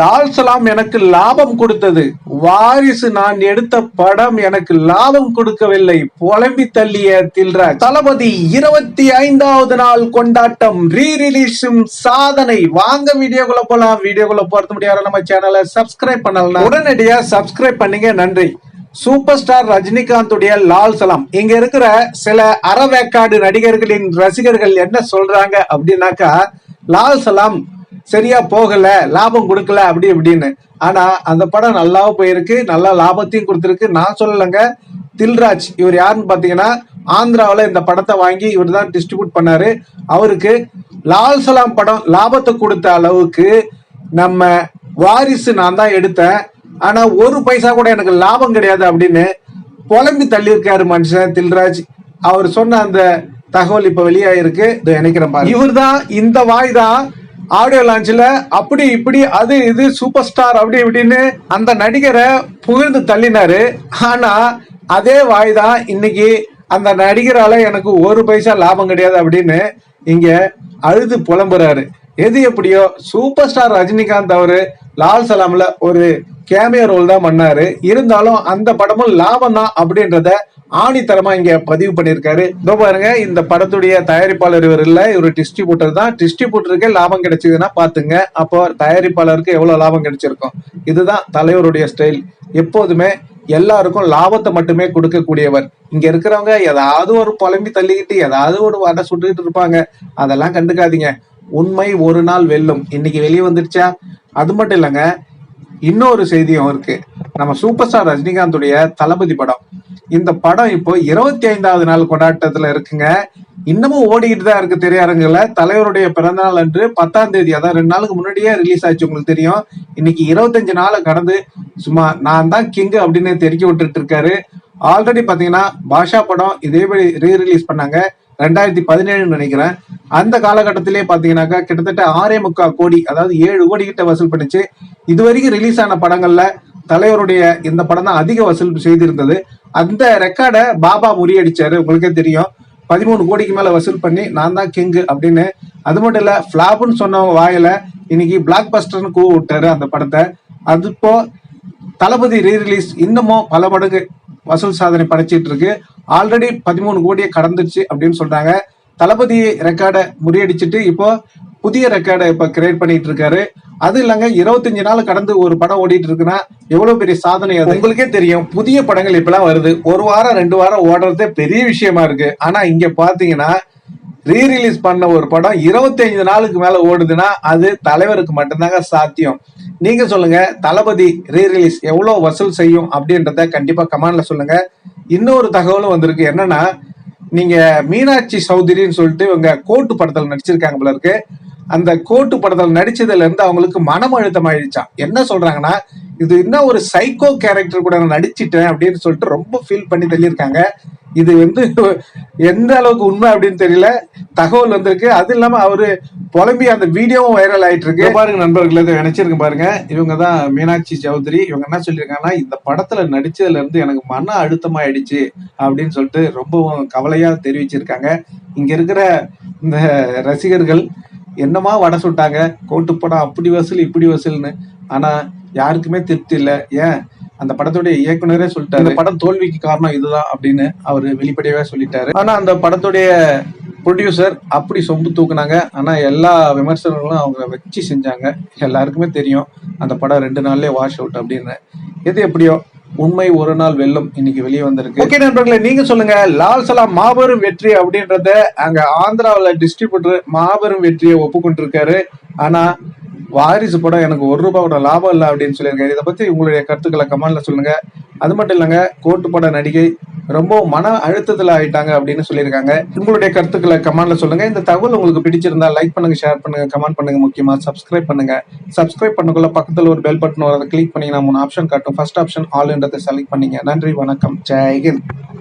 லால் சலாம் எனக்கு லாபம் கொடுத்தது. வாரிசு நான் எடுத்த படம் எனக்கு லாபம் கொடுக்கவில்லை. புலம்பி தள்ளிய தில்ராஜ் தளபதி இருபத்தி ஐந்தாவது நாள் கொண்டாட்டம் ரீ ரிலீஸும் சாதனை. வாங்க வீடியோக்குள்ள போலாம். வீடியோக்குள்ள போறது முடியாத நம்ம சேனலை சப்ஸ்கிரைப் பண்ணலாம் உடனடியா சப்ஸ்கிரைப் பண்ணுங்க. நன்றி. Super star ரஜினிகாந்துடைய Lal Salaam. இங்க இருக்கிற சில அறவேக்காடு நடிகர்களின் ரசிகர்கள் என்ன சொல்றாங்க அப்படின்னாக்கா லால் சலாம் சரியா போகல லாபம் கொடுக்கல அப்படி இப்படின்னு. ஆனா அந்த படம் நல்லாவும் போயிருக்கு நல்லா லாபத்தையும் கொடுத்துருக்கு. நான் சொல்லலைங்க தில்ராஜ் இவர் யாருன்னு பாத்தீங்கன்னா ஆந்திராவில் இந்த படத்தை வாங்கி இவர் தான் டிஸ்ட்ரிபியூட் பண்ணாரு. அவருக்கு லால் சலாம் படம் லாபத்தை கொடுத்த அளவுக்கு நம்ம வாரிசு நான் தான் எடுத்தேன். ஆனா ஒரு பைசா கூட எனக்கு லாபம் கிடையாது அப்படின்னு புலம்பி தள்ளியிருக்காரு மனுஷன் தில்ராஜ். அவர் சொன்ன அந்த தகவல் இப்ப வெளியாயிருக்கு. இதோ நினைக்கிறேன் இவர் தான் இந்த வாய் தான் ஆடியோ லான்ச்சில் அப்படி இப்படி அது இது சூப்பர் ஸ்டார் அப்படி இப்படின்னு அந்த நடிகரை புகழ்ந்து தள்ளினாரு. ஆனால் அதே வாய் தான் இன்னைக்கு அந்த நடிகரால் எனக்கு ஒரு பைசா லாபம் கிடையாது அப்படின்னு இங்கே அழுது புலம்புறாரு. எது எப்படியோ சூப்பர் ஸ்டார் ரஜினிகாந்த் அவர் லால் சலாமில் ஒரு கேமியோ ரோல் தான் பண்ணாரு. இருந்தாலும் அந்த படமும் லாபம் தான் அப்படின்றத ஆணித்தரமா இங்க பதிவு பண்ணிருக்காரு இதோ பாருங்க இந்த படத்துடைய தயாரிப்பாளர் இவர் இல்ல. இவர் டிஸ்ட்ரிபியூட்டர் தான். டிஸ்ட்ரிபியூட்டருக்கே லாபம் கிடைச்சதுன்னா பாத்துங்க அப்போ தயாரிப்பாளருக்கு எவ்வளவு லாபம் கிடைச்சிருக்கும்? இதுதான் தலைவருடைய ஸ்டைல் எப்போதுமே எல்லாருக்கும் லாபத்தை மட்டுமே கொடுக்கக்கூடியவர். இங்க இருக்கிறவங்க ஏதாவது ஒரு புலம்பி தள்ளிக்கிட்டு ஏதாவது ஒரு வடை சுட்டுக்கிட்டு இருப்பாங்க. அதெல்லாம் கண்டுக்காதீங்க. உண்மை ஒரு நாள் வெல்லும். இன்னைக்கு வெளியே வந்துடுச்சா அது மட்டும் இல்லைங்க. இன்னொரு செய்தியும் இருக்கு. நம்ம சூப்பர் ஸ்டார் ரஜினிகாந்துடைய தளபதி படம். இந்த படம் இப்போ இருபத்தி ஐந்தாவது நாள் கொண்டாட்டத்துல இருக்குங்க. இன்னமும் ஓடிக்கிட்டு தான் இருக்கு திரையரங்குல தலைவருடைய பிறந்தநாள் அன்று பத்தாம் தேதி அதான் ரெண்டு நாளுக்கு முன்னாடியே ரிலீஸ் ஆச்சு உங்களுக்கு தெரியும். இன்னைக்கு இருபத்தஞ்சு நாளை கடந்து சும்மா நான் தான் கிங் அப்படின்னு தெரிவிக்க விட்டுட்டு இருக்காரு. ஆல்ரெடி பாத்தீங்கன்னா பாஷா படம் இதே மாதிரி ரீ ரிலீஸ் பண்ணாங்க. ரெண்டாயிரத்தி பதினேழுன்னு நினைக்கிறேன். அந்த காலகட்டத்திலே பாத்தீங்கன்னாக்கா கிட்டத்தட்ட ஆறே முக்கால் கோடி அதாவது ஏழு கோடி கிட்ட வசூல் பண்ணிச்சு. இது வரைக்கும் ரிலீஸ் ஆன படங்கள்ல தலைவருடைய இந்த படம் தான் அதிக வசூல் செய்திருந்தது. அந்த ரெக்கார்டை பாபா முறியடிச்சாரு. உங்களுக்கே தெரியும். பதிமூணு கோடிக்கு மேல வசூல் பண்ணி நான் தான் கிங்கு அப்படின்னு. அது மட்டும் இல்ல பிளாப்னு சொன்னவங்க வாயில இன்னைக்கு பிளாக் பஸ்டர்னு கூவ விட்டாரு அந்த படத்தை. அது இப்போ தளபதி ரீ ரிலீஸ் இன்னமும் பல மடங்கு வசூல் சாதனை படைச்சிட்டு இருக்கு. ஆல்ரெடி பதிமூணு கோடியை கடந்துச்சு அப்படின்னு சொல்றாங்க. தளபதி ரெக்கார்டை முறியடிச்சிட்டு இப்போ புதிய ரெக்கார்டை இப்ப கிரியேட் பண்ணிட்டு இருக்காரு. அது இல்லைங்க இருபத்தஞ்சு நாள் கடந்து ஒரு படம் ஓடிட்டு இருக்குன்னா எவ்வளவு பெரிய சாதனை அது? உங்களுக்கே தெரியும் புதிய படங்கள் இப்பெல்லாம் வருது. ஒரு வாரம் ரெண்டு வாரம் ஓடுறதே பெரிய விஷயமா இருக்கு. ஆனா இங்க பாத்தீங்கன்னா ரீ ரிலீஸ் பண்ண ஒரு படம் 25 நாளுக்கு மேல ஓடுதுன்னா அது தலைவருக்கு மட்டும்தாங்க சாத்தியம். நீங்க சொல்லுங்க தளபதி ரீ ரிலீஸ் எவ்வளவு வசூல் செய்யும் அப்படின்றத கண்டிப்பா கமெண்ட்ல சொல்லுங்க. இன்னொரு தகவலும் வந்திருக்கு. என்னன்னா நீங்க மீனாட்சி சௌதரின்னு சொல்லிட்டு இவங்க கோட்டு படத்துல நடிச்சிருக்காங்க போல இருக்கு. அந்த கோட்டு படத்தில் நடிச்சதுல இருந்து அவங்களுக்கு மனம் அழுத்தம் ஆயிடுச்சான் என்ன சொல்றாங்கன்னா இது என்ன ஒரு சைக்கோ கேரக்டர் கூட நான் நடிச்சிட்டேன் அப்படின்னு சொல்லிட்டு ரொம்ப ஃபீல் பண்ணி தள்ளியிருக்காங்க. இது வந்து எந்த அளவுக்கு உண்மை அப்படின்னு தெரியல. தகவல் வந்திருக்கு. அது இல்லாம அவரு புலம்பி அந்த வீடியோவும் வைரல் ஆயிட்டு இருக்கு பாருங்க நண்பர்கள் இதை பாருங்க. இவங்க தான் மீனாட்சி சௌத்ரி. இவங்க என்ன சொல்லியிருக்காங்கன்னா இந்த படத்துல நடிச்சதுல இருந்து எனக்கு மன அழுத்தமாயிடுச்சு அப்படின்னு சொல்லிட்டு ரொம்பவும் கவலையா தெரிவிச்சிருக்காங்க. இங்க இருக்கிற இந்த ரசிகர்கள் என்னமா வடை சுட்டாங்க? கோட்டு படம் அப்படி வசூல் இப்படி வசூல்னு. ஆனா யாருக்குமே திருப்தி இல்ல. ஏன்? அந்த படத்துடைய இயக்குனரே சொல்லிட்டாரு இந்த படம் தோல்விக்கு காரணம் இதுதான் அப்படின்னு அவரு வெளிப்படையாவே சொல்லிட்டாரு. ஆனா அந்த படத்துடைய ப்ரொடியூசர் அப்படி சொம்பு தூக்குனாங்க. ஆனா எல்லா விமர்சனங்களும் அவங்க வச்சு செஞ்சாங்க. எல்லாருக்குமே தெரியும் அந்த படம் ரெண்டு நாள்லயே வாஷ் அவுட் அப்படின்னு. எது எப்படியோ உண்மை ஒரு நாள் வெல்லும் இன்னைக்கு வெளியே வந்திருக்கு. ஓகே நண்பர்களே நீங்க சொல்லுங்க. லால் சலா மாபெரும் வெற்றி அப்படின்றத அங்க ஆந்திராவில் டிஸ்ட்ரிபியூட்டர் மாபெரும் வெற்றியை ஒப்புக்கொண்டிருக்காரு. ஆனா வாரிசு படம் எனக்கு ஒரு ரூபாவோட லாபம் இல்லை அப்படின்னு சொல்லியிருக்காரு. இதை பத்தி உங்களுடைய கருத்துக்களை கமெண்ட்ல சொல்லுங்க. அது மட்டும் இல்லைங்க கோட்டு பட நடிகை ரொம்ப மன அழுத்தத்தில் ஆயிட்டாங்க அப்படின்னு சொல்லியிருக்காங்க. உங்களுடைய கருத்துக்களை கமெண்ட்ல சொல்லுங்க. இந்த தகவல் உங்களுக்கு பிடிச்சிருந்தா லைக் பண்ணுங்க ஷேர் பண்ணுங்க கமெண்ட் பண்ணுங்க. முக்கியமா சப்ஸ்கிரைப் பண்ணுங்க. சப்ஸ்கிரைப் பண்ணக்குள்ள பக்கத்தில் ஒரு பெல் பட்டன் வரும் அதை கிளிக் பண்ணீங்கன்னா மூணு ஆப்ஷன் காட்டும். ஃபர்ஸ்ட் ஆப்ஷன் ஆல்ன்றதை செலக்ட் பண்ணீங்க. நன்றி வணக்கம். ஜெய்ஹிந்த்